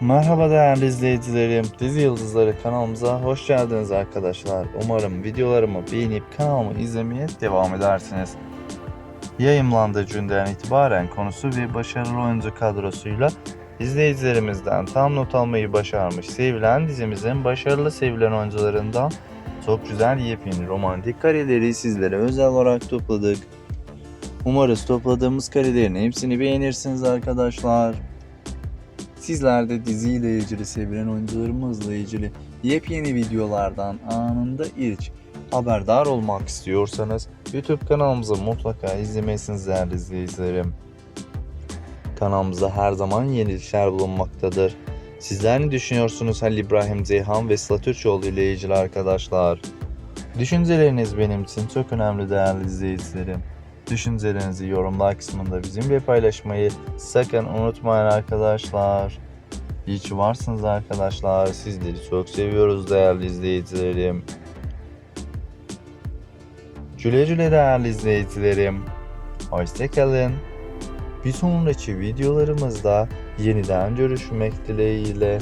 Merhaba değerli izleyicilerim. Dizi Yıldızları kanalımıza hoş geldiniz arkadaşlar. Umarım videolarımı beğenip kanalımı izlemeye devam edersiniz. Yayımlandığı günden itibaren konusu ve başarılı oyuncu kadrosuyla izleyicilerimizden tam not almayı başarmış sevilen dizimizin başarılı sevilen oyuncularından çok güzel yepyeni romantik kareleri sizlere özel olarak topladık. Umarız topladığımız karelerin hepsini beğenirsiniz arkadaşlar. Sizler de diziyle ilgili sevilen oyuncularımızla ilgili yepyeni videolardan anında ilk haberdar olmak istiyorsanız YouTube kanalımızı mutlaka izlemesiniz değerli izleyicilerim. Kanalımızda her zaman yenilikler bulunmaktadır. Sizler ne düşünüyorsunuz Halil İbrahim Ceyhan ve Sıla Türkoğlu ile ilgili arkadaşlar? Düşünceleriniz benim için çok önemli değerli izleyicilerim. Düşüncelerinizi yorumlar kısmında bizimle paylaşmayı sakın unutmayın arkadaşlar. İyi ki varsınız arkadaşlar. Sizleri çok seviyoruz değerli izleyicilerim. Güle güle değerli izleyicilerim. Hoşçakalın. Bir sonraki videolarımızda yeniden görüşmek dileğiyle.